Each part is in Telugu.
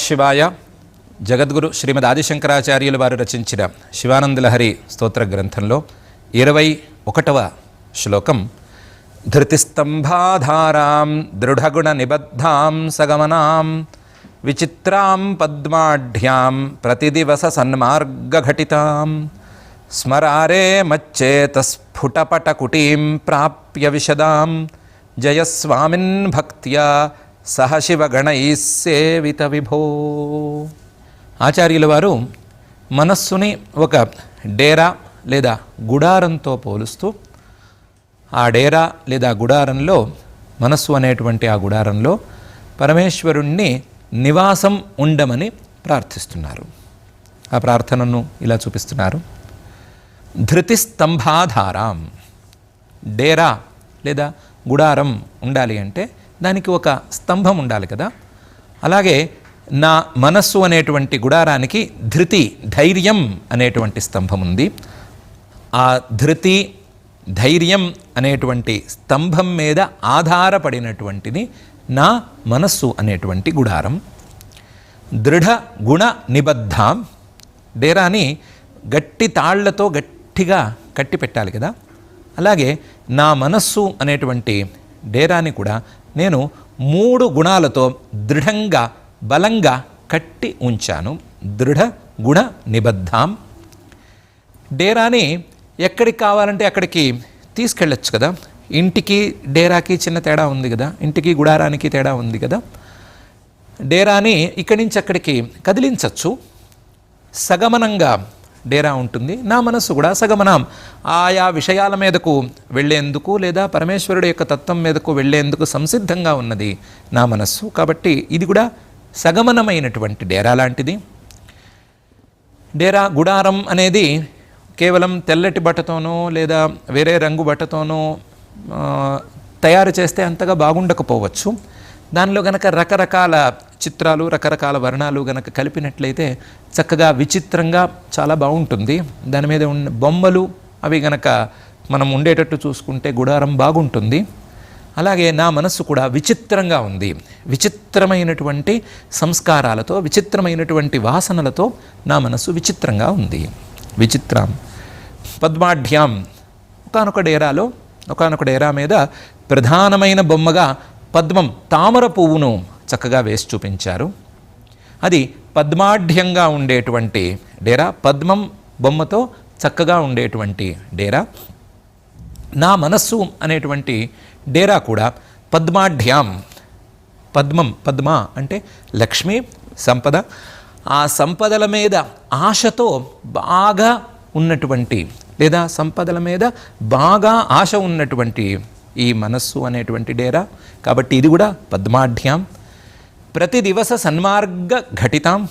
శివాయ జగద్గురు శ్రీమద్ ఆదిశంకరాచార్యులు వారు రచించిన శివానందలహరి స్తోత్ర గ్రంథంలో ఇరవై ఒకటవ శ్లోకం ధృతిస్తంభాధారాం దృఢగుణ నిబద్ధాం సగమనాం విచిత్రాం పద్మాఢ్యాం ప్రతిదివస సన్మార్గఘటితాం స్మరారే మచ్చేతస్ఫుటపటకుటీం ప్రాప్య విశదాం జయస్వామిన్ భక్త్యా సహశివగణ ఈసేవిత సేవిత విభో. ఆచార్యుల వారు మనస్సుని ఒక డేరా లేదా గుడారంతో పోలుస్తూ ఆ డేరా లేదా గుడారంలో మనస్సు అనేటువంటి ఆ గుడారంలో పరమేశ్వరుణ్ణి నివాసం ఉండమని ప్రార్థిస్తున్నారు. ఆ ప్రార్థనను ఇలా చూపిస్తున్నారు. ధృతి స్తంభాధారాం డేరా లేదా గుడారం ఉండాలి అంటే దానికి ఒక స్తంభం ఉండాలి కదా. అలాగే నా మనస్సు అనేటువంటి గుడారానికి ధృతి ధైర్యం అనేటువంటి స్తంభం ఉంది. ఆ ధృతి ధైర్యం అనేటువంటి స్తంభం మీద ఆధారపడినటువంటిది నా మనస్సు అనేటువంటి గుడారం. దృఢ గుణ నిబద్ధాం. డేరాని గట్టి తాళ్ళతో గట్టిగా కట్టి పెట్టాలి కదా. అలాగే నా మనస్సు అనేటువంటి డేరాని కూడా నేను మూడు గుణాలతో దృఢంగా బలంగా కట్టి ఉంచాను. దృఢ గుణ నిబద్ధాం. డేరాని ఎక్కడికి కావాలంటే అక్కడికి తీసుకెళ్ళచ్చు కదా. ఇంటికి డేరాకి చిన్న తేడా ఉంది కదా. ఇంటికి గుడారానికి తేడా ఉంది కదా. డేరాని ఇక్కడి నుంచి అక్కడికి కదిలించవచ్చు సగమనంగా డేరా ఉంటుంది. నా మనస్సు కూడా సగమనం. ఆయా విషయాల మీదకు వెళ్ళేందుకు లేదా పరమేశ్వరుడు యొక్క తత్వం మీదకు వెళ్ళేందుకు సంసిద్ధంగా ఉన్నది నా మనస్సు. కాబట్టి ఇది కూడా సగమనమైనటువంటి డేరా లాంటిది. డేరా గుడారం అనేది కేవలం తెల్లటి బట్టతోనో లేదా వేరే రంగు బట్టతోనో తయారు చేస్తే అంతగా బాగుండకపోవచ్చు. దానిలో గనక రకరకాల చిత్రాలు రకరకాల వర్ణాలు గనక కలిపినట్లయితే చక్కగా విచిత్రంగా చాలా బాగుంటుంది. దాని మీద ఉన్న బొమ్మలు అవి గనక మనం ఉండేటట్టు చూసుకుంటే గుడారం బాగుంటుంది. అలాగే నా మనస్సు కూడా విచిత్రంగా ఉంది. విచిత్రమైనటువంటి సంస్కారాలతో విచిత్రమైనటువంటి వాసనలతో నా మనస్సు విచిత్రంగా ఉంది. విచిత్రం. పద్మాఢ్యాం. ఒకనొక డేరాలో ఒకనొక డేరా మీద ప్రధానమైన బొమ్మగా పద్మం తామర పువ్వును చక్కగా వేసి చూపించారు. అది పద్మాఢ్యంగా ఉండేటువంటి డేరా పద్మం బొమ్మతో చక్కగా ఉండేటువంటి డేరా. నా మనస్సు అనేటువంటి డేరా కూడా పద్మాఢ్యాం పద్మం పద్మ అంటే లక్ష్మి సంపద. ఆ సంపదల మీద ఆశతో బాగా ఉన్నటువంటి లేదా సంపదల మీద బాగా ఆశ ఉన్నటువంటి ఈ మనస్సు అనేటువంటి డేరా. కాబట్టి ఇది కూడా పద్మాఢ్యాం. ప్రతి దివస సన్మార్గ ఘటితాం.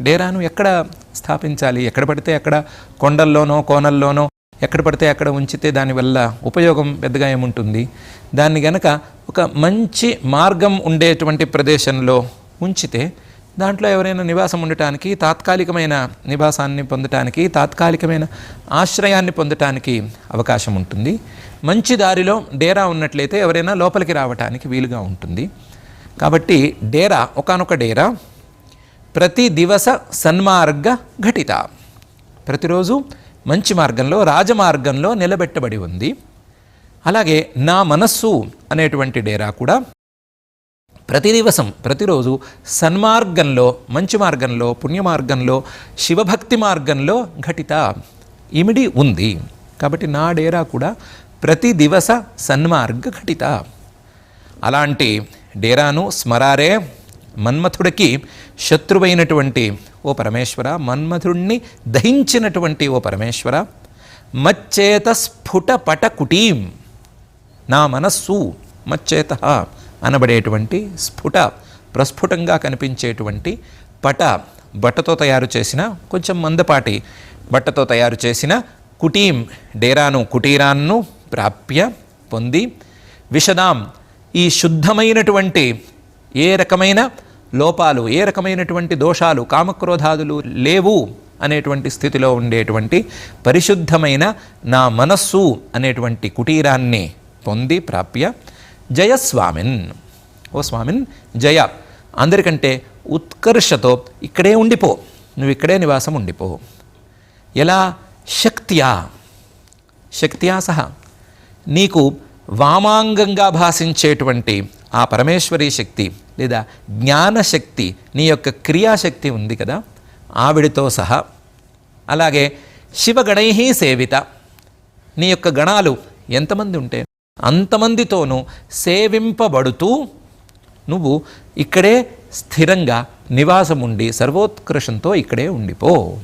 డేరాను ఎక్కడ స్థాపించాలి? ఎక్కడ పడితే అక్కడ కొండల్లోనో కోనల్లోనో ఎక్కడ పడితే అక్కడ ఉంచితే దానివల్ల ఉపయోగం పెద్దగా ఏముంటుంది? దాన్ని గనక ఒక మంచి మార్గం ఉండేటువంటి ప్రదేశంలో ఉంచితే దాంట్లో ఎవరైనా నివాసం ఉండటానికి తాత్కాలికమైన నివాసాన్ని పొందటానికి తాత్కాలికమైన ఆశ్రయాన్ని పొందటానికి అవకాశం ఉంటుంది. మంచి దారిలో డేరా ఉన్నట్లయితే ఎవరైనా లోపలికి రావటానికి వీలుగా ఉంటుంది. కాబట్టి డేరా ఒకానొక డేరా ప్రతి దివస సన్మార్గ ఘటిత. ప్రతిరోజు మంచి మార్గంలో రాజమార్గంలో నిలబెట్టబడి ఉంది. అలాగే నా మనస్సు అనేటువంటి డేరా కూడా ప్రతి దివసం ప్రతిరోజు సన్మార్గంలో మంచి మార్గంలో పుణ్యమార్గంలో శివభక్తి మార్గంలో ఘటిత. ఇమిడి ఉంది. కాబట్టి నా డేరా కూడా ప్రతి దివస సన్మార్గ ఘటిత. అలాంటి డేరాను స్మరారే మన్మథుడికి శత్రువైనటువంటి ఓ పరమేశ్వర మన్మథుడిని దహించినటువంటి ఓ పరమేశ్వర. మచ్చేత స్ఫుట పట కుటీం నా మనస్సు మచ్చేత అనబడేటువంటి స్ఫుట ప్రస్ఫుటంగా కనిపించేటువంటి పట బట్టతో తయారు చేసిన కొంచెం మందపాటి బట్టతో తయారు చేసిన కుటీం డేరాను కుటీరాన్ను ప్రాప్య పొంది విషదాం ఈ శుద్ధమైనటువంటి ఏ రకమైన లోపాలు ఏ రకమైనటువంటి దోషాలు కామక్రోధాదులు లేవు అనేటువంటి స్థితిలో ఉండేటువంటి పరిశుద్ధమైన నా మనస్సు అనేటువంటి కుటీరాన్ని పొంది ప్రాప్య జయస్వామిన్ ఓ స్వామిన్ జయ. అందరికంటే ఉత్కర్షతో ఇక్కడే ఉండిపో నువ్వు ఇక్కడే నివాసం ఉండిపో. ఎలా? శక్త్యా. శక్త్యా సహా. నీకు వామాంగంగా భాషించేటువంటి ఆ పరమేశ్వరీ శక్తి లేదా జ్ఞానశక్తి నీ యొక్క క్రియాశక్తి ఉంది కదా ఆవిడతో సహా. అలాగే శివగణై సేవిత. నీ యొక్క గణాలు ఎంతమంది ఉంటే అంతమందితోనూ సేవింపబడుతూ నువ్వు ఇక్కడే స్థిరంగా నివాసం ఉండి సర్వోత్కృషంతో ఇక్కడే ఉండిపో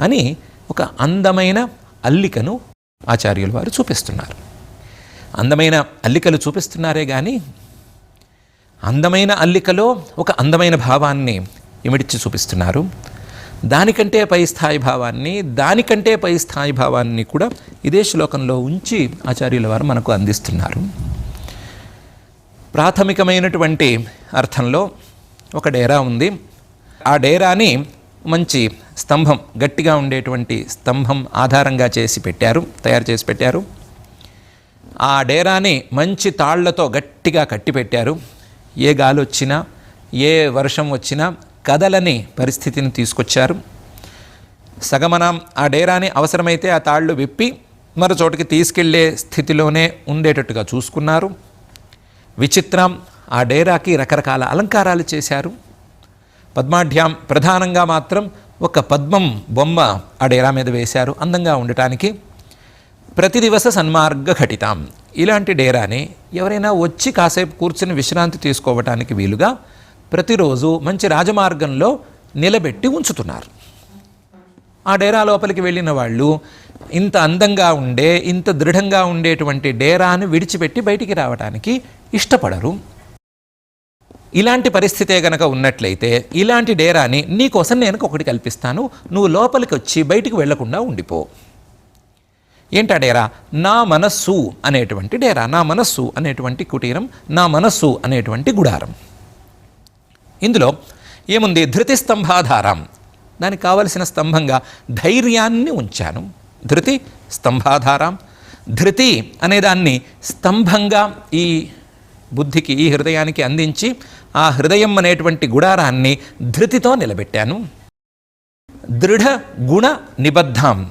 అని ఒక అందమైన అల్లికను ఆచార్యుల వారు చూపిస్తున్నారు. అందమైన అల్లికలు చూపిస్తున్నారే కానీ అందమైన అల్లికలో ఒక అందమైన భావాన్ని ఇమిడిచి చూపిస్తున్నారు. దానికంటే పై స్థాయి భావాన్ని దానికంటే పై స్థాయి భావాన్ని కూడా ఇదే శ్లోకంలో ఉంచి ఆచార్యుల వారు మనకు అందిస్తున్నారు. ప్రాథమికమైనటువంటి అర్థంలో ఒక డేరా ఉంది. ఆ డేరాని మంచి స్తంభం గట్టిగా ఉండేటువంటి స్తంభం ఆధారంగా చేసి పెట్టారు తయారు చేసి పెట్టారు. ఆ డేరాని మంచి తాళ్ళతో గట్టిగా కట్టి పెట్టారు ఏ గాలి వచ్చినా ఏ వర్షం వచ్చినా కదలని పరిస్థితిని తీసుకొచ్చారు. సగమనం ఆ డేరాని అవసరమైతే ఆ తాళ్ళు విప్పి మరో చోటికి తీసుకెళ్ళే స్థితిలోనే ఉండేటట్టుగా చూసుకున్నారు. విచిత్రం ఆ డేరాకి రకరకాల అలంకారాలు చేశారు. పద్మాఢ్యం ప్రధానంగా మాత్రం ఒక పద్మం బొమ్మ ఆ డేరా మీద వేశారు అందంగా ఉండటానికి. ప్రతి దివస సన్మార్గ ఘటితాం. ఇలాంటి డేరాని ఎవరైనా వచ్చి కాసేపు కూర్చుని విశ్రాంతి తీసుకోవటానికి వీలుగా ప్రతిరోజు మంచి రాజమార్గంలో నిలబెట్టి ఉంచుతున్నారు. ఆ డేరా లోపలికి వెళ్ళిన వాళ్ళు ఇంత అందంగా ఉండే ఇంత దృఢంగా ఉండేటువంటి డేరాను విడిచిపెట్టి బయటికి రావడానికి ఇష్టపడరు. ఇలాంటి పరిస్థితే గనక ఉన్నట్లయితే ఇలాంటి డేరాని నీకోసం నేను ఒకటి కల్పిస్తాను. నువ్వు లోపలికి వచ్చి బయటికి వెళ్ళకుండా ఉండిపో. ఏంటా డేరా? నా మనస్సు అనేటువంటి డేరా నా మనస్సు అనేటువంటి కుటీరం నా మనస్సు అనేటువంటి గుడారం. ఇందులో ఏముంది? ధృతి స్తంభాధారం. దానికి కావలసిన స్తంభంగా ధైర్యాన్ని ఉంచాను. ధృతి స్తంభాధారం. ధృతి అనేదాన్ని స్తంభంగా ఈ బుద్ధికి ఈ హృదయానికి అందించి ఆ హృదయం అనేటువంటి గుడారాన్ని ధృతితో నిలబెట్టాను. దృఢ గుణ నిబద్ధం.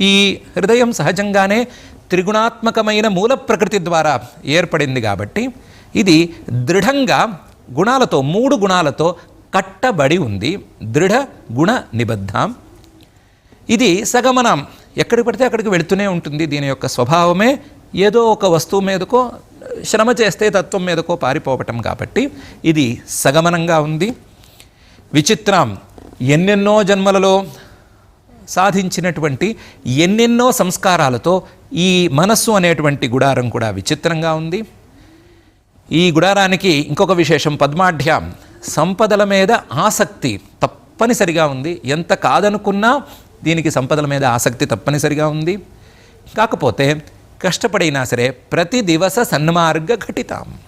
ఈ హృదయం సహజంగానే త్రిగుణాత్మకమైన మూల ప్రకృతి ద్వారా ఏర్పడింది కాబట్టి ఇది దృఢంగా గుణాలతో మూడు గుణాలతో కట్టబడి ఉంది. దృఢ గుణ నిబద్ధం. ఇది సగమనం. ఎక్కడికి పడితే అక్కడికి వెళుతూనే ఉంటుంది. దీని యొక్క స్వభావమే ఏదో ఒక వస్తువు మీదకో శ్రమ చేస్తే తత్వం మీదకో పారిపోవటం కాబట్టి ఇది సగమనంగా ఉంది. విచిత్రం. ఎన్నెన్నో జన్మలలో సాధించినటువంటి ఎన్నెన్నో సంస్కారాలతో ఈ మనస్సు అనేటువంటి గుడారం కూడా విచిత్రంగా ఉంది. ఈ గుడారానికి ఇంకొక విశేషం పద్మాఢ్యం. సంపదల మీద ఆసక్తి తప్పనిసరిగా ఉంది. ఎంత కాదనుకున్నా దీనికి సంపదల మీద ఆసక్తి తప్పనిసరిగా ఉంది. కాకపోతే కష్టపడైనా సరే ప్రతి దివస సన్మార్గ ఘటితాం.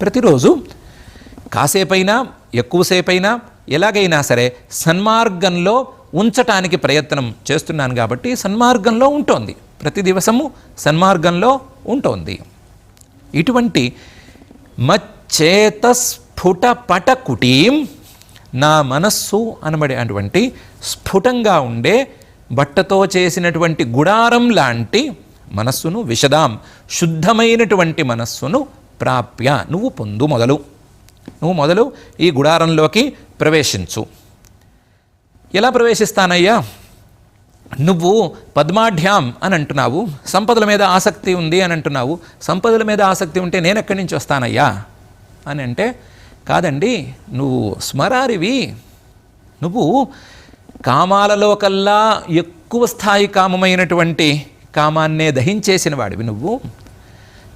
ప్రతిరోజు కాసేపైనా ఎక్కువసేపైనా ఎలాగైనా సరే సన్మార్గంలో ఉంచటానికి ప్రయత్నం చేస్తున్నాను కాబట్టి సన్మార్గంలో ఉంటోంది. ప్రతి దివసము సన్మార్గంలో ఉంటోంది. ఇటువంటి మచ్చేత స్ఫుటపట కుటీం నా మనస్సు అనబడే అటువంటి స్ఫుటంగా ఉండే బట్టతో చేసినటువంటి గుడారం లాంటి మనస్సును విషదాం. శుద్ధమైనటువంటి మనస్సును ప్రాప్య. నువ్వు పొందు మొదలు. నువ్వు మొదలు ఈ గుడారంలోకి ప్రవేశించు. ఎలా ప్రవేశిస్తానయ్యా? నువ్వు పద్మాఢ్యాం అని అంటున్నావు. సంపదల మీద ఆసక్తి ఉంది అని అంటున్నావు. సంపదల మీద ఆసక్తి ఉంటే నేను ఎక్కడి నుంచి వస్తానయ్యా? అని అంటే కాదండి నువ్వు స్మరారివి. నువ్వు కామాలలో కల్లా ఎక్కువ స్థాయి కామమైనటువంటి కామాన్నే దహించేసిన వాడివి నువ్వు.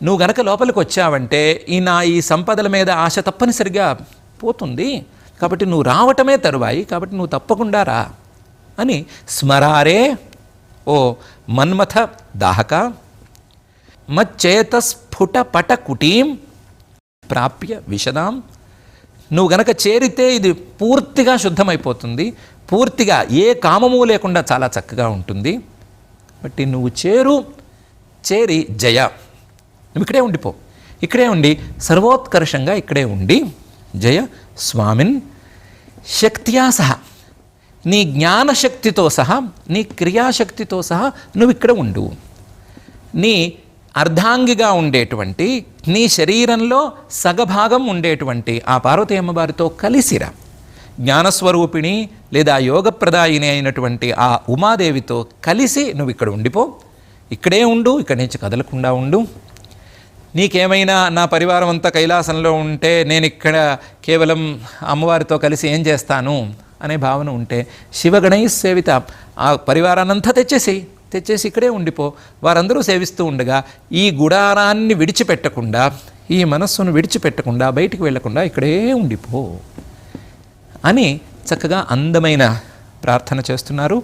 నువ్వు గనక లోపలికి వచ్చావంటే ఈ నా ఈ సంపదల మీద ఆశ తప్పనిసరిగా పోతుంది. కాబట్టి నువ్వు రావటమే తరువాయి కాబట్టి నువ్వు తప్పకుండా రా అని స్మరారే ఓ మన్మథ దాహక మచ్చేత స్ఫుట పట కుటీం ప్రాప్య విషదాం నువ్వు గనక చేరితే ఇది పూర్తిగా శుద్ధమైపోతుంది పూర్తిగా ఏ కామము లేకుండా చాలా చక్కగా ఉంటుంది. బట్టి నువ్వు చేరు చేరి జయ. నువ్వు ఇక్కడే ఉండిపో. ఇక్కడే ఉండి సర్వోత్కర్షంగా ఇక్కడే ఉండి జయ. స్వామిన్ శక్తియా సహా. నీ జ్ఞానశక్తితో సహా నీ క్రియాశక్తితో సహా నువ్వు ఇక్కడ ఉండు. నీ అర్ధాంగిగా ఉండేటువంటి నీ శరీరంలో సగభాగం ఉండేటువంటి ఆ పార్వతీ అమ్మవారితో కలిసిరా. జ్ఞానస్వరూపిణి లేదా యోగప్రదాయిని అయినటువంటి ఆ ఉమాదేవితో కలిసి నువ్వు ఇక్కడ ఉండిపో. ఇక్కడే ఉండు ఇక్కడి నుంచి కదలకుండా ఉండు. నీకేమైనా నా పరివారం అంతా కైలాసంలో ఉంటే నేను ఇక్కడ కేవలం అమ్మవారితో కలిసి ఏం చేస్తాను అనే భావన ఉంటే శివగణై సేవిత ఆ పరివారాన్నంతా తెచ్చేసి తెచ్చేసి ఇక్కడే ఉండిపో. వారందరూ సేవిస్తూ ఉండగా ఈ గుడారాన్ని విడిచిపెట్టకుండా ఈ మనస్సును విడిచిపెట్టకుండా బయటికి వెళ్ళకుండా ఇక్కడే ఉండిపో అని చక్కగా అందమైన ప్రార్థన చేస్తున్నారు.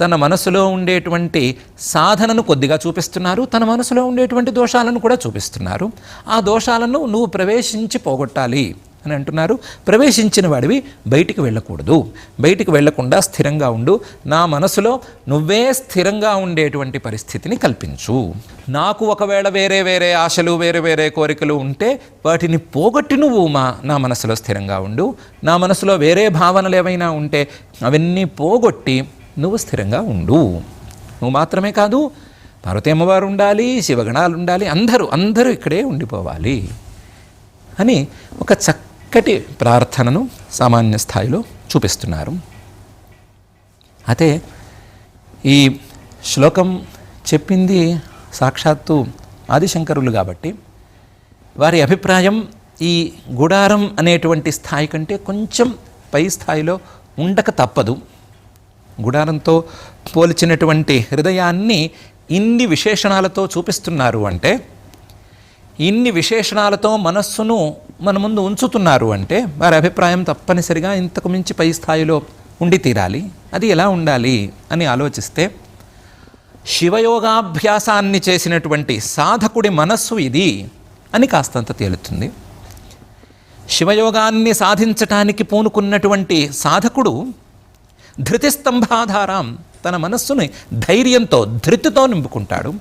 తన మనసులో ఉండేటువంటి సాధనను కొద్దిగా చూపిస్తున్నారు తన మనసులో ఉండేటువంటి దోషాలను కూడా చూపిస్తున్నారు. ఆ దోషాలను నువ్వు ప్రవేశించి పోగొట్టాలి అని అంటున్నారు. ప్రవేశించిన వాడివి బయటికి వెళ్ళకూడదు. బయటికి వెళ్ళకుండా స్థిరంగా ఉండు. నా మనసులో నువ్వే స్థిరంగా ఉండేటువంటి పరిస్థితిని కల్పించు. నాకు ఒకవేళ వేరే వేరే ఆశలు వేరే వేరే కోరికలు ఉంటే వాటిని పోగొట్టి నువ్వు మా నా మనసులో స్థిరంగా ఉండు. నా మనసులో వేరే భావనలు ఏవైనా ఉంటే అవన్నీ పోగొట్టి నువ్వు స్థిరంగా ఉండు. నువ్వు మాత్రమే కాదు పార్వతీ అమ్మవారు ఉండాలి శివగణాలు ఉండాలి అందరూ అందరూ ఇక్కడే ఉండిపోవాలి అని ఒక చక్కటి ప్రార్థనను సామాన్య స్థాయిలో చూపిస్తున్నారు. అయితే ఈ శ్లోకం చెప్పింది సాక్షాత్తు ఆదిశంకరులు కాబట్టి వారి అభిప్రాయం ఈ గుడారం అనేటువంటి స్థాయి కంటే కొంచెం పై స్థాయిలో ఉండక తప్పదు. గుడారంతో పోల్చినటువంటి హృదయాన్ని ఇన్ని విశేషణాలతో చూపిస్తున్నారు అంటే ఇన్ని విశేషణాలతో మనస్సును మన ముందు ఉంచుతున్నారు అంటే వారి అభిప్రాయం తప్పనిసరిగా ఇంతకు మించి పై స్థాయిలో ఉండి తీరాలి. అది ఎలా ఉండాలి అని ఆలోచిస్తే శివయోగాభ్యాసాన్ని చేసినటువంటి సాధకుడి మనస్సు ఇది అని కాస్తంత తేలుతుంది. శివయోగాన్ని సాధించటానికి పూనుకున్నటువంటి సాధకుడు ధృతిస్తంభాధారం తన మనస్సుని ధైర్యంతో ధృతితో నింపుకుంటాడు.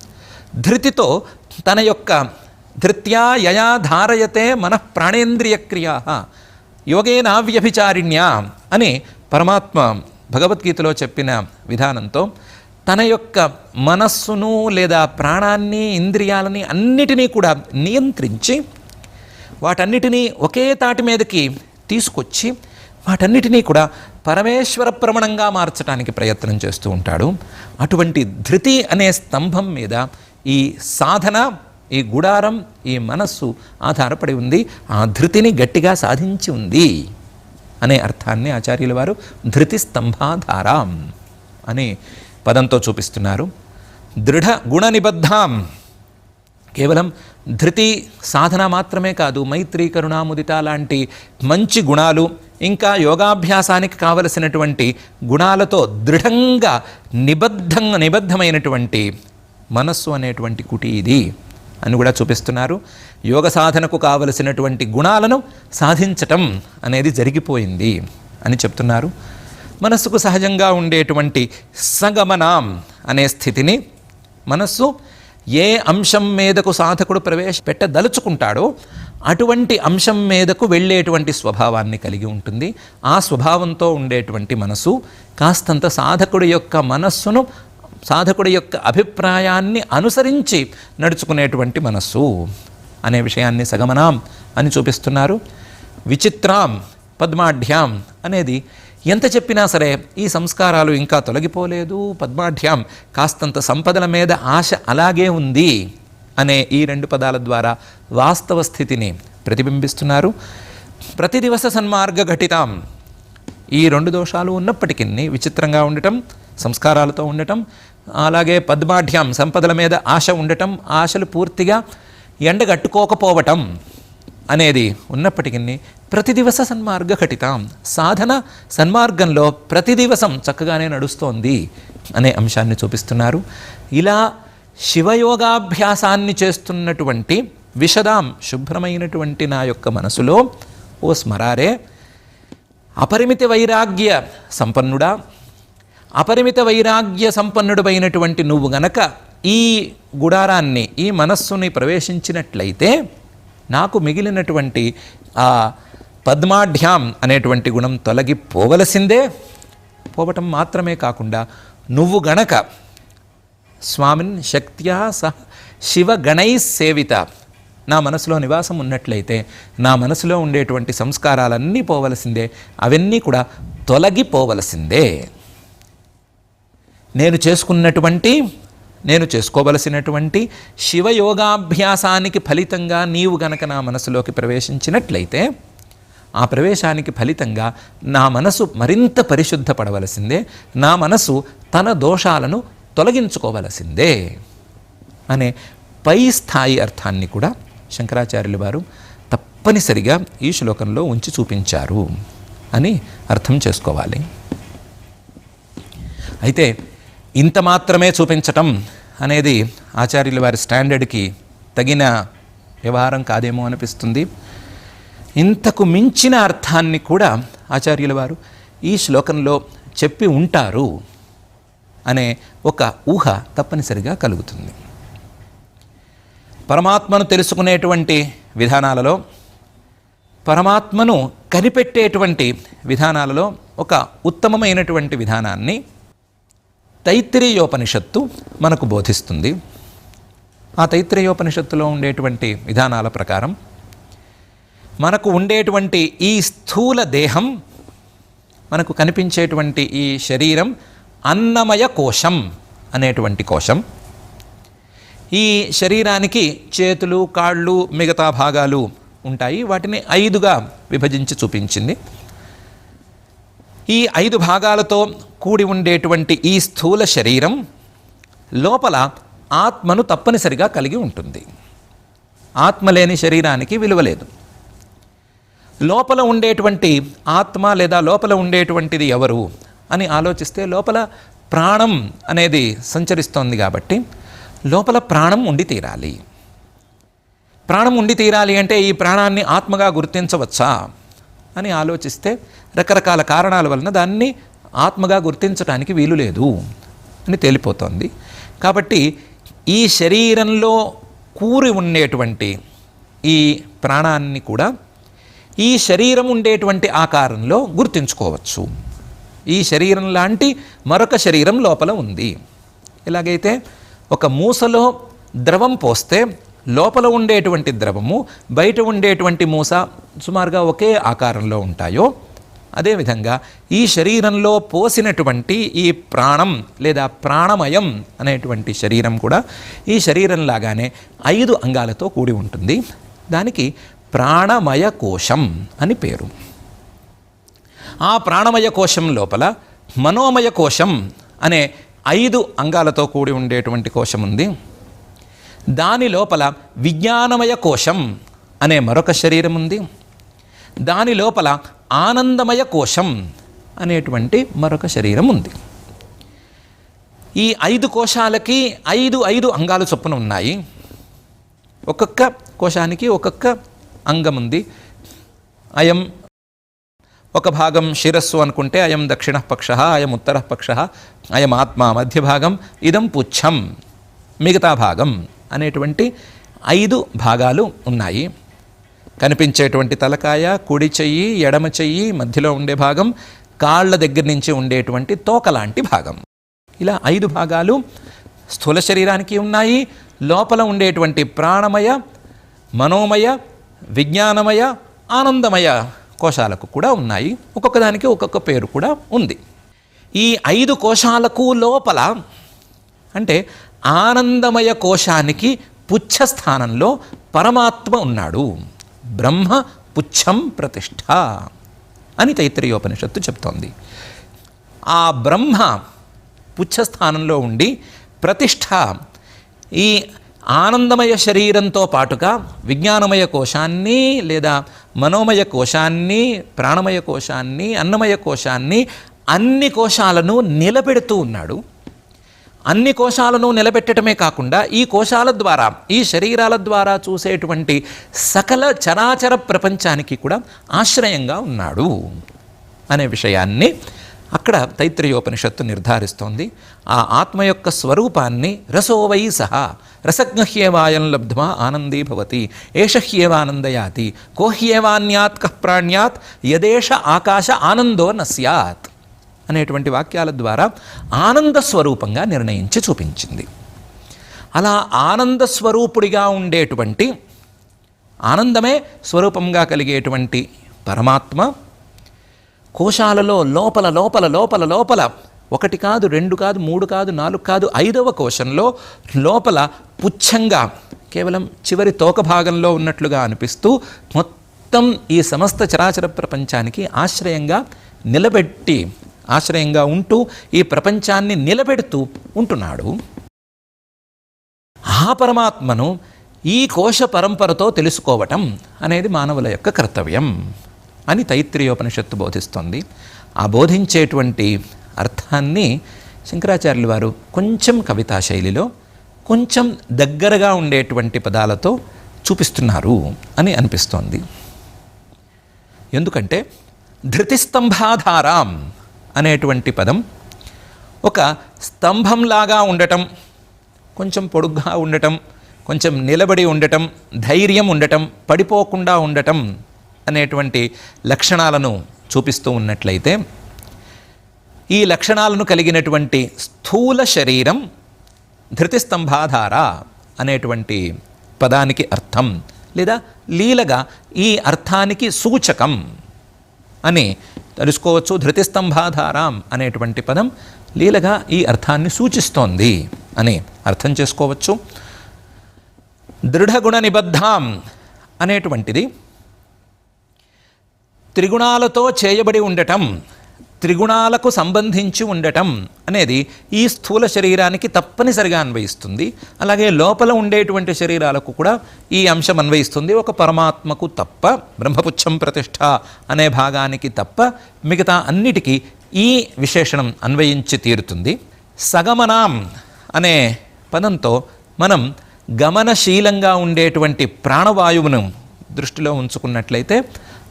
ధృతితో తన యొక్క ధృత్యా యయా ధారయతే మన ప్రాణేంద్రియ క్రియా యోగేనావ్యభిచారిణ్యా అని పరమాత్మ భగవద్గీతలో చెప్పిన విధానంతో తన యొక్క మనస్సును లేదా ప్రాణాన్ని ఇంద్రియాలని అన్నిటినీ కూడా నియంత్రించి వాటన్నిటినీ ఒకే తాటి మీదకి తీసుకొచ్చి వాటన్నిటినీ కూడా పరమేశ్వర ప్రమణంగా మార్చడానికి ప్రయత్నం చేస్తూ ఉంటాడు. అటువంటి ధృతి అనే స్తంభం మీద ఈ సాధన ఈ గుడారం ఈ మనస్సు ఆధారపడి ఉంది. ఆ ధృతిని గట్టిగా సాధించి ఉంది అనే అర్థాన్ని ఆచార్యుల వారు ధృతి స్తంభాధారాం అనే పదంతో చూపిస్తున్నారు. దృఢ గుణ నిబద్ధాం కేవలం ధృతి సాధన మాత్రమే కాదు మైత్రి కరుణాముదిత లాంటి మంచి గుణాలు ఇంకా యోగాభ్యాసానికి కావలసినటువంటి గుణాలతో దృఢంగా నిబద్ధంగా నిబద్ధమైనటువంటి మనస్సు అనేటువంటి కుటి ఇది అని కూడా చూపిస్తున్నారు. యోగ సాధనకు కావలసినటువంటి గుణాలను సాధించటం అనేది జరిగిపోయింది అని చెప్తున్నారు. మనస్సుకు సహజంగా ఉండేటువంటి సగమనాం అనే స్థితిని మనస్సు ఏ అంశం మీదకు సాధకుడు ప్రవేశపెట్టదలుచుకుంటాడో అటువంటి అంశం మీదకు వెళ్ళేటువంటి స్వభావాన్ని కలిగి ఉంటుంది. ఆ స్వభావంతో ఉండేటువంటి మనసు కాస్తంత సాధకుడి యొక్క మనస్సును సాధకుడి యొక్క అభిప్రాయాన్ని అనుసరించి నడుచుకునేటువంటి మనస్సు అనే విషయాన్ని సగమనాం అని చూపిస్తున్నారు. విచిత్రాం పద్మాఢ్యాం అనేది ఎంత చెప్పినా సరే ఈ సంస్కారాలు ఇంకా తొలగిపోలేదు. పద్మాఢ్యాం కాస్తంత సంపదల మీద ఆశ అలాగే ఉంది. అనే ఈ రెండు పదాల ద్వారా వాస్తవ స్థితిని ప్రతిబింబిస్తున్నారు. ప్రతి దివస సన్మార్గ ఘటితాం. ఈ రెండు దోషాలు ఉన్నప్పటికీ విచిత్రంగా ఉండటం సంస్కారాలతో ఉండటం అలాగే పద్మాఢ్యం సంపదల మీద ఆశ ఉండటం ఆశలు పూర్తిగా ఎండగట్టుకోకపోవటం అనేది ఉన్నప్పటికీ ప్రతి దివస సన్మార్గ ఘటితాం. సాధన సన్మార్గంలో ప్రతి దివసం చక్కగానే నడుస్తోంది అనే అంశాన్ని చూపిస్తున్నారు. ఇలా శివయోగాభ్యాసాన్ని చేస్తున్నటువంటి విషదాం శుభ్రమైనటువంటి నా యొక్క మనసులో ఓ స్మరారే. అపరిమిత వైరాగ్య సంపన్నుడా. అపరిమిత వైరాగ్య సంపన్నుడైనటువంటి నువ్వు గనక ఈ గుడారాన్ని ఈ మనస్సుని ప్రవేశించినట్లయితే నాకు మిగిలినటువంటి ఆ పద్మాఢ్యాం అనేటువంటి గుణం తొలగిపోవలసిందే. పోవటం మాత్రమే కాకుండా నువ్వు గణక స్వామిన్ శక్త్యా సహ శివగణై సేవిత. నా మనసులో నివాసం ఉన్నట్లయితే నా మనసులో ఉండేటువంటి సంస్కారాలన్నీ పోవలసిందే అవన్నీ కూడా తొలగిపోవలసిందే. నేను చేసుకున్నటువంటి నేను చేసుకోవలసినటువంటి శివయోగాభ్యాసానికి ఫలితంగా నీవు గనక నా మనసులోకి ప్రవేశించినట్లయితే ఆ ప్రవేశానికి ఫలితంగా నా మనసు మరింత పరిశుద్ధపడవలసిందే నా మనసు తన దోషాలను తొలగించుకోవలసిందే అనే పై స్థాయి అర్థాన్ని కూడా శంకరాచార్యుల వారు తప్పనిసరిగా ఈ శ్లోకంలో ఉంచి చూపించారు అని అర్థం చేసుకోవాలి. అయితే ఇంత మాత్రమే చూపించటం అనేది ఆచార్యుల వారి స్టాండర్డ్కి తగిన వ్యవహారం కాదేమో అనిపిస్తుంది. ఇంతకు మించిన అర్థాన్ని కూడా ఆచార్యుల వారు ఈ శ్లోకంలో చెప్పి ఉంటారు. అనే ఒక ఊహ తప్పనిసరిగా కలుగుతుంది. పరమాత్మను తెలుసుకునేటువంటి విధానాలలో పరమాత్మను కనిపెట్టేటువంటి విధానాలలో ఒక ఉత్తమమైనటువంటి విధానాన్ని తైత్తిరీయోపనిషత్తు మనకు బోధిస్తుంది. ఆ తైత్రేయోపనిషత్తులో ఉండేటువంటి విధానాల ప్రకారం మనకు ఉండేటువంటి ఈ స్థూల దేహం మనకు కనిపించేటువంటి ఈ శరీరం అన్నమయ కోశం అనేటువంటి కోశం. ఈ శరీరానికి చేతులు కాళ్ళు మిగతా భాగాలు ఉంటాయి. వాటిని ఐదుగా విభజించి చూపించింది. ఈ ఐదు భాగాలతో కూడి ఉండేటువంటి ఈ స్థూల శరీరం లోపల ఆత్మను తప్పనిసరిగా కలిగి ఉంటుంది. ఆత్మ లేని శరీరానికి విలువ లేదు. లోపల ఉండేటువంటి ఆత్మ లేదా లోపల ఉండేటువంటిది ఎవరు? అని ఆలోచిస్తే లోపల ప్రాణం అనేది సంచరిస్తోంది కాబట్టి లోపల ప్రాణం ఉండి తీరాలి. ప్రాణం ఉండి తీరాలి అంటే ఈ ప్రాణాన్ని ఆత్మగా గుర్తించవచ్చా అని ఆలోచిస్తే రకరకాల కారణాల వలన దాన్ని ఆత్మగా గుర్తించడానికి వీలు లేదు అని తేలిపోతోంది. కాబట్టి ఈ శరీరంలో కూరి ఉండేటువంటి ఈ ప్రాణాన్ని కూడా ఈ శరీరం ఉండేటువంటి ఆకారంలో గుర్తించుకోవచ్చు. ఈ శరీరం లాంటి మరొక శరీరం లోపల ఉంది. ఎలాగైతే ఒక మూసలో ద్రవం పోస్తే లోపల ఉండేటువంటి ద్రవము బయట ఉండేటువంటి మూస సుమారుగా ఒకే ఆకారంలో ఉంటాయో అదేవిధంగా ఈ శరీరంలో పోసినటువంటి ఈ ప్రాణం లేదా ప్రాణమయం అనేటువంటి శరీరం కూడా ఈ శరీరం లాగానే ఐదు అంగాలతో కూడి ఉంటుంది. దానికి ప్రాణమయ కోశం అని పేరు. ఆ ప్రాణమయ కోశం లోపల మనోమయ కోశం అనే ఐదు అంగాలతో కూడి ఉండేటువంటి కోశం ఉంది. దాని లోపల విజ్ఞానమయ కోశం అనే మరొక శరీరం ఉంది. దాని లోపల ఆనందమయ కోశం అనేటువంటి మరొక శరీరం ఉంది. ఈ ఐదు కోశాలకి ఐదు ఐదు అంగాలు చొప్పున ఉన్నాయి. ఒక్కొక్క కోశానికి ఒక్కొక్క అంగం ఉంది. అయం ఒక భాగం శిరస్సు అనుకుంటే అయం దక్షిణ పక్ష అయం ఉత్తర పక్ష అయం ఆత్మ మధ్య భాగం ఇదం పుచ్చం మిగతా భాగం అనేటువంటి ఐదు భాగాలు ఉన్నాయి. కనిపించేటువంటి తలకాయ కుడి చెయ్యి ఎడమ చెయ్యి మధ్యలో ఉండే భాగం కాళ్ళ దగ్గర నుంచి ఉండేటువంటి తోకలాంటి భాగం. ఇలా ఐదు భాగాలు స్థూల శరీరానికి ఉన్నాయి. లోపల ఉండేటువంటి ప్రాణమయ మనోమయ విజ్ఞానమయ ఆనందమయ కోశాలకు కూడా ఉన్నాయి. ఒక్కొక్క దానికి ఒక్కొక్క పేరు కూడా ఉంది. ఈ ఐదు కోశాలకు లోపల అంటే ఆనందమయ కోశానికి పుచ్చ స్థానంలో పరమాత్మ ఉన్నాడు. బ్రహ్మ పుచ్చం ప్రతిష్ఠ అని తైత్రీయోపనిషత్తు చెప్తోంది. ఆ బ్రహ్మ పుచ్చ స్థానంలో ఉండి ప్రతిష్ట ఈ ఆనందమయ శరీరంతో పాటుగా విజ్ఞానమయ కోశాన్ని లేదా మనోమయ కోశాన్ని ప్రాణమయ కోశాన్ని అన్నమయ కోశాన్ని అన్ని కోశాలను నిలబెడుతూ ఉన్నాడు. అన్ని కోశాలను నిలబెట్టడమే కాకుండా ఈ కోశాల ద్వారా ఈ శరీరాల ద్వారా చూసేటువంటి సకల చరాచర ప్రపంచానికి కూడా ఆశ్రయంగా ఉన్నాడు అనే విషయాన్ని అక్కడ తైత్రయోపనిషత్తు నిర్ధారిస్తోంది ఆ ఆత్మ యొక్క స్వరూపాన్ని రసోవై సహా రసజ్ఞహ్యేవాయం లబ్ధ్వా ఆనందీ భవతి ఏష కోహ్యేవాన్యాత్ ప్రాణ్యాత్ యదేష ఆకాశ ఆనందో నస్యాత్ అనేటువంటి వాక్యాల ద్వారా ఆనంద స్వరూపంగా నిర్ణయించి చూపించింది. అలా ఆనంద స్వరూపుడిగా ఉండేటువంటి ఆనందమే స్వరూపంగా కలిగేటువంటి పరమాత్మ కోశాలలో లోపల లోపల లోపల లోపల. ఒకటి కాదు రెండు కాదు మూడు కాదు నాలుగు కాదు ఐదవ కోశంలో లోపల పుచ్ఛంగా కేవలం చివరి తోక భాగంలో ఉన్నట్లుగా అనిపిస్తూ మొత్తం ఈ సమస్త చరాచర ప్రపంచానికి ఆశ్రయంగా నిలబెట్టి ఆశ్రయంగా ఉంటూ ఈ ప్రపంచాన్ని నిలబెడుతూ ఉంటున్నాడు. ఆ పరమాత్మను ఈ కోశ పరంపరతో తెలుసుకోవటం అనేది మానవుల యొక్క కర్తవ్యం. అని తైత్రీయోపనిషత్తు బోధిస్తుంది. ఆ బోధించేటువంటి అర్థాన్ని శంకరాచార్యులు వారు కొంచెం కవితా శైలిలో కొంచెం దగ్గరగా ఉండేటువంటి పదాలతో చూపిస్తున్నారు అని అనిపిస్తోంది. ఎందుకంటే ధృతిస్తంభాధారాం అనేటువంటి పదం ఒక స్తంభంలాగా ఉండటం కొంచెం పొడుగ్గా ఉండటం కొంచెం నిలబడి ఉండటం ధైర్యం ఉండటం పడిపోకుండా ఉండటం అనేటువంటి లక్షణాలను చూపిస్తూ ఉన్నట్లయితే ఈ లక్షణాలను కలిగినటువంటి స్థూల శరీరం ధృతిస్తంభాధార అనేటువంటి పదానికి అర్థం లేదా లీలగా ఈ అర్థానికి సూచకం అని తెలుసుకోవచ్చు. ధృతిస్తంభాధారాం అనేటువంటి పదం లీలగా ఈ అర్థాన్ని సూచిస్తోంది అని అర్థం చేసుకోవచ్చు. దృఢగుణ నిబద్ధాం అనేటువంటిది త్రిగుణాలతో చేయబడి ఉండటం త్రిగుణాలకు సంబంధించి ఉండటం అనేది ఈ స్థూల శరీరానికి తప్పనిసరిగా అన్వయిస్తుంది. అలాగే లోపల ఉండేటువంటి శరీరాలకు కూడా ఈ అంశం అన్వయిస్తుంది. ఒక పరమాత్మకు తప్ప బ్రహ్మపుచ్చం ప్రతిష్ట అనే భాగానికి తప్ప మిగతా అన్నిటికీ ఈ విశేషణం అన్వయించి తీరుతుంది. సగమనాం అనే పదంతో మనం గమనశీలంగా ఉండేటువంటి ప్రాణవాయువును దృష్టిలో ఉంచుకున్నట్లయితే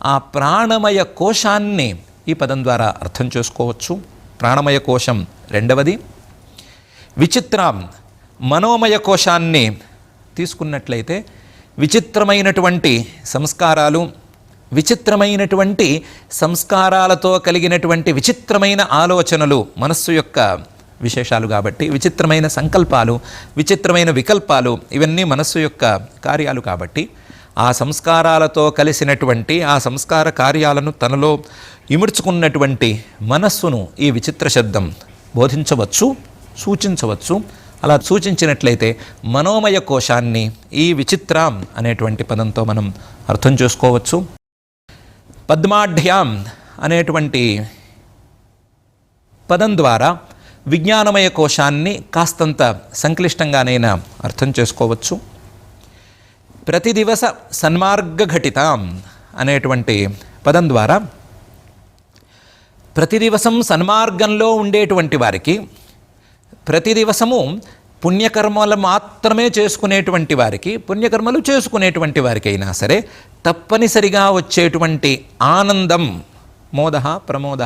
ఆ ప్రాణమయ కోశాన్ని ఈ పదం ద్వారా అర్థం చేసుకోవచ్చు. ప్రాణమయ కోశం రెండవది. విచిత్రం మనోమయ కోశాన్ని తీసుకున్నట్లయితే విచిత్రమైనటువంటి సంస్కారాలు విచిత్రమైనటువంటి సంస్కారాలతో కలిగినటువంటి విచిత్రమైన ఆలోచనలు మనస్సు యొక్క విశేషాలు కాబట్టి విచిత్రమైన సంకల్పాలు విచిత్రమైన వికల్పాలు ఇవన్నీ మనస్సు యొక్క కార్యాలు కాబట్టి ఆ సంస్కారాలతో కలిసినటువంటి ఆ సంస్కార కార్యాలను తనలో ఇముడ్చుకున్నటువంటి మనస్సును ఈ విచిత్ర శబ్దం బోధించవచ్చు సూచించవచ్చు. అలా సూచించినట్లయితే మనోమయ కోశాన్ని ఈ విచిత్రం అనేటువంటి పదంతో మనం అర్థం చేసుకోవచ్చు. పద్మాఢ్యాం అనేటువంటి పదం ద్వారా విజ్ఞానమయ కోశాన్ని కాస్తంత సంక్లిష్టంగానైనా అర్థం చేసుకోవచ్చు. ప్రతి దివస సన్మార్గఘటితాం అనేటువంటి పదం ద్వారా ప్రతి దివసం సన్మార్గంలో ఉండేటువంటి వారికి ప్రతి దివసము పుణ్యకర్మలు మాత్రమే చేసుకునేటువంటి వారికి పుణ్యకర్మలు చేసుకునేటువంటి వారికి అయినా సరే తప్పనిసరిగా వచ్చేటువంటి ఆనందం మోద ప్రమోద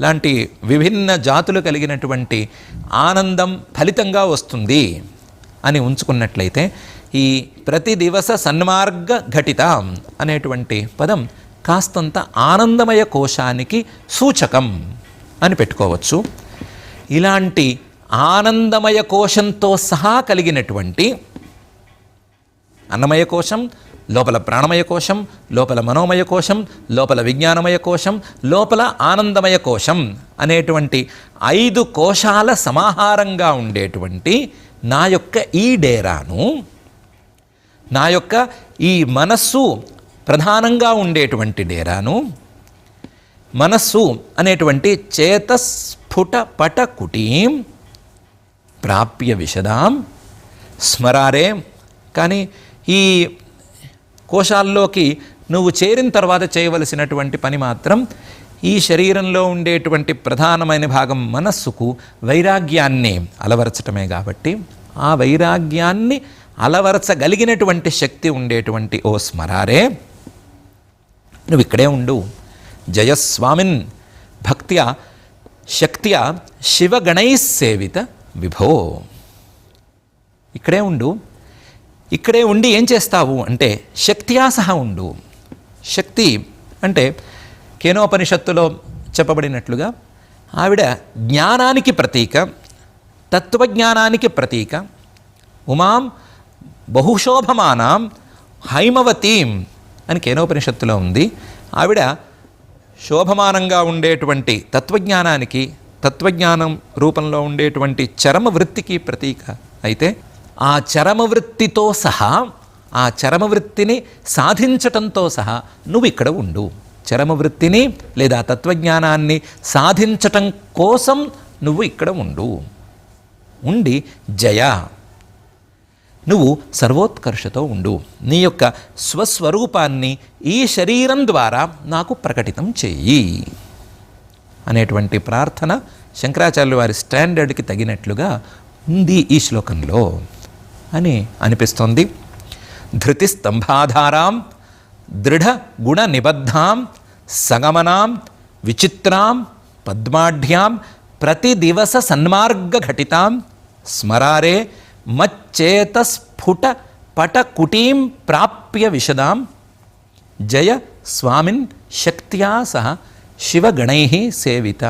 లాంటి విభిన్న జాతులు కలిగినటువంటి ఆనందం ఫలితంగా వస్తుంది అని ఉంచుకున్నట్లయితే ఈ ప్రతి దివస సన్మార్గ ఘటిత అనేటువంటి పదం కాస్తంత ఆనందమయ కోశానికి సూచకం అని పెట్టుకోవచ్చు. ఇలాంటి ఆనందమయ కోశంతో సహా కలిగినటువంటి అన్నమయ కోశం లోపల ప్రాణమయ కోశం లోపల మనోమయ కోశం లోపల విజ్ఞానమయ కోశం లోపల ఆనందమయ కోశం అనేటువంటి ఐదు కోశాల సమాహారంగా ఉండేటువంటి నా యొక్క ఈ డేరాను నా యొక్క ఈ మనస్సు ప్రధానంగా ఉండేటువంటి డేరాను మనస్సు అనేటువంటి చేతస్ఫుట పట కుటీం ప్రాప్య విశదాం స్మరారే. కానీ ఈ కోశాల్లోకి నువ్వు చేరిన తర్వాత చేయవలసినటువంటి పని మాత్రం ఈ శరీరంలో ఉండేటువంటి ప్రధానమైన భాగం మనస్సుకు వైరాగ్యాన్ని అలవరచటమే కాబట్టి ఆ వైరాగ్యాన్ని అలవరచగలిగినటువంటి శక్తి ఉండేటువంటి ఓ స్మరారే. నువ్వు ఇక్కడే ఉండు. జయస్వామిన్ భక్త్యా శక్త్యా శివగణై సేవిత విభో. ఇక్కడే ఉండు. ఇక్కడే ఉండి ఏం చేస్తావు అంటే శక్తియా సహా ఉండు. శక్తి అంటే కేనోపనిషత్తులో చెప్పబడినట్లుగా ఆవిడ జ్ఞానానికి ప్రతీక తత్వజ్ఞానానికి ప్రతీక ఉమాం బహుశోభమానం హైమవతీం అని కేనోపనిషత్తులో ఉంది. ఆవిడ శోభమానంగా ఉండేటువంటి తత్వజ్ఞానానికి తత్వజ్ఞానం రూపంలో ఉండేటువంటి చరమ వృత్తికి ప్రతీక అయితే ఆ చరమ వృత్తితో సహా ఆ చరమ వృత్తిని సాధించటంతో సహా నువ్వు ఇక్కడ ఉండు. చరమ వృత్తిని లేదా తత్వజ్ఞానాన్ని సాధించటం కోసం నువ్వు ఇక్కడ ఉండు. ఉండి జయ. నువ్వు సర్వోత్కర్షతో ఉండు. నీ యొక్క స్వస్వరూపాన్ని ఈ శరీరం ద్వారా నాకు ప్రకటితం చెయ్యి అనేటువంటి ప్రార్థన శంకరాచార్యుల వారి స్టాండర్డ్కి తగినట్లుగా ఉంది ఈ శ్లోకంలో అని అనిపిస్తోంది. ధృతి స్తంభాధారాం దృఢ గుణ నిబద్ధాం సగమనాం విచిత్రాం పద్మాఢ్యాం ప్రతిదివస సన్మార్గఘటితాం స్మరారే మచ్చేతస్ఫుట పటకుటీం ప్రాప్య విశదాం. జయ స్వామిన్ శక్త్యా సహ శివగణై సేవిత.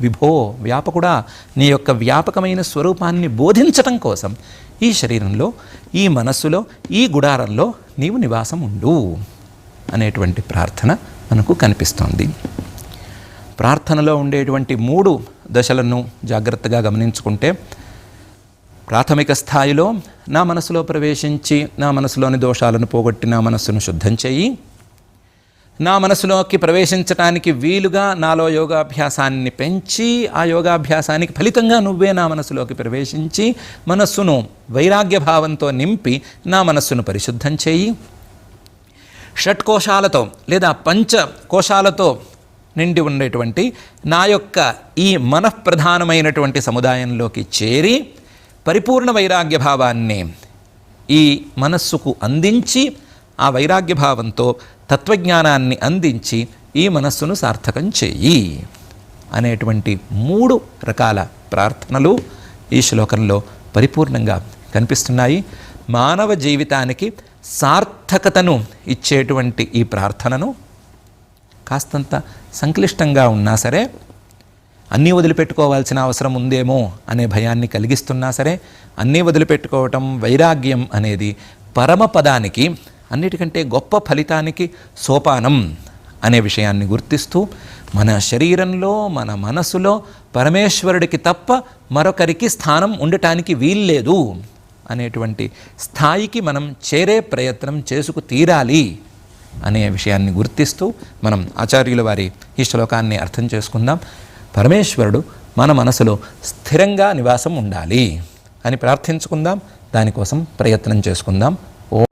విభో వ్యాపకుడా నీ యొక్క వ్యాపకమైన స్వరూపాన్ని బోధించటం కోసం ఈ శరీరంలో ఈ మనస్సులో ఈ గుడారంలో నీవు నివాసం ఉండు అనేటువంటి ప్రార్థన మనకు కనిపిస్తోంది. ప్రార్థనలో ఉండేటువంటి మూడు దశలను జాగ్రత్తగా గమనించుకుంటే ప్రాథమిక స్థాయిలో నా మనసులో ప్రవేశించి నా మనసులోని దోషాలను పోగొట్టి నా మనస్సును శుద్ధం చెయ్యి నా మనసులోకి ప్రవేశించటానికి వీలుగా నాలో యోగాభ్యాసాన్ని పెంచి ఆ యోగాభ్యాసానికి ఫలితంగా నువ్వే నా మనసులోకి ప్రవేశించి మనస్సును వైరాగ్య భావంతో నింపి నా మనస్సును పరిశుద్ధం చేయి. షట్కోశాలతో లేదా పంచ కోశాలతో నిండి ఉండేటువంటి నా యొక్క ఈ మనఃప్రధానమైనటువంటి సముదాయంలోకి చేరి పరిపూర్ణ వైరాగ్య భావాన్ని ఈ మనస్సుకు అందించి ఆ వైరాగ్య భావంతో తత్వజ్ఞానాన్ని అందించి ఈ మనస్సును సార్థకం చేయి అనేటువంటి మూడు రకాల ప్రార్థనలు ఈ శ్లోకంలో పరిపూర్ణంగా కనిపిస్తున్నాయి. మానవ జీవితానికి సార్థకతను ఇచ్చేటువంటి ఈ ప్రార్థనను కాస్తంత సంక్లిష్టంగా ఉన్నా సరే అన్నీ వదిలిపెట్టుకోవాల్సిన అవసరం ఉందేమో అనే భయాన్ని కలిగిస్తున్నా సరే అన్నీ వదిలిపెట్టుకోవటం వైరాగ్యం అనేది పరమపదానికి అన్నిటికంటే గొప్ప ఫలితానికి సోపానం అనే విషయాన్ని గుర్తిస్తూ మన శరీరంలో మన మనసులో పరమేశ్వరుడికి తప్ప మరొకరికి స్థానం ఉండటానికి వీల్లేదు అనేటువంటి స్థాయికి మనం చేరే ప్రయత్నం చేసుకు తీరాలి అనే విషయాన్ని గుర్తిస్తూ మనం ఆచార్యుల వారి ఈ శ్లోకాన్ని అర్థం చేసుకుందాం. పరమేశ్వరుడు మన మనసులో స్థిరంగా నివాసం ఉండాలి అని ప్రార్థించుకుందాం. దానికోసం ప్రయత్నం చేసుకుందాం. ఓ